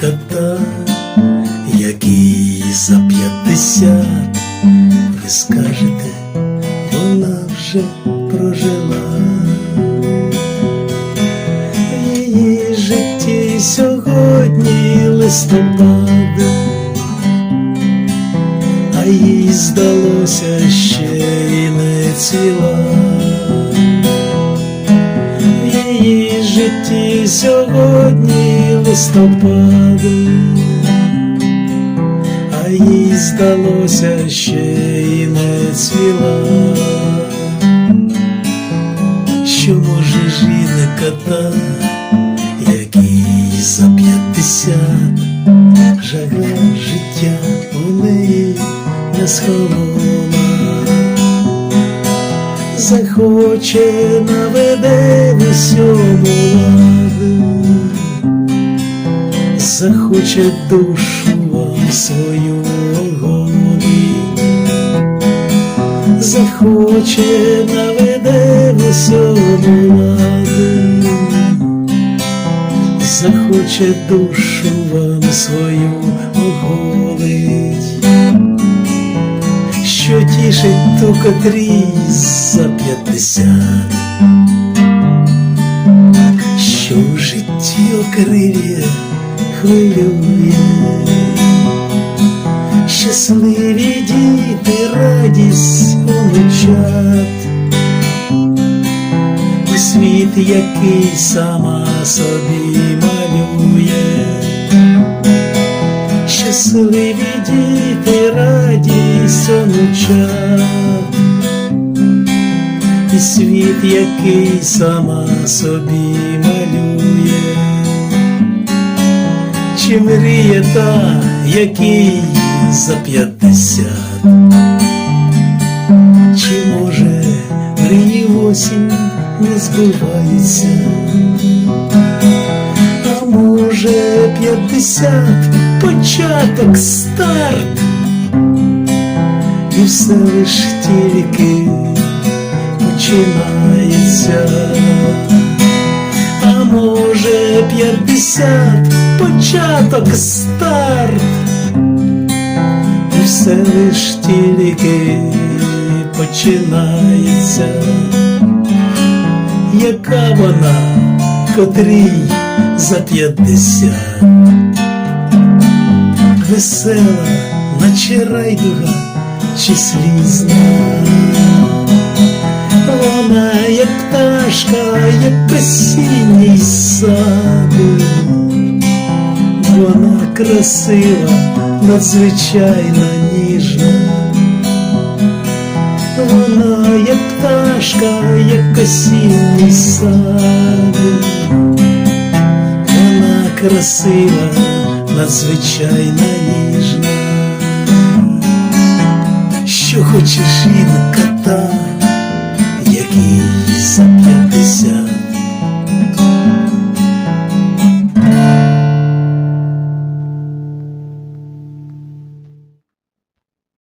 жінка та, якій за п'ятдесят, ви скажете, вона вже прожила. Її житті сьогодні листопад, а їй здалося ще й не ціла. Житті сьогодні листопад, а їй здалося ще й не цвіла. Що може жінка та, якій за п'ятдесят? Жага життя у неї не схолола, захоче наведе в усьому лад, захоче душу вам свою оголить, захоче наведе в усьому захоче душу вам свою оголить, що тішить ту, котрій за п'ятдесят, що в житті окриє хвилює, щасливі діти, радість і світ, який сама собі малює, щасливі діти, радість онучат, і світ, який сама собі малює, чи мріє та, який за п'ятдесят, чи може мрії осінь не збиваються, а може п'ятдесят початок старт, все лиш тільки починається, а може п'ятдесят початок старт, і все лиш тільки починається, яка вона, котрій за п'ятдесят, весела, наче райдуга чи слізна. Вона, як пташка, як осінній сад, вона красива, надзвичайно ніжна. Вона, як пташка, як осінній сад, вона красива, надзвичайно ніжна. хочешь и накатай.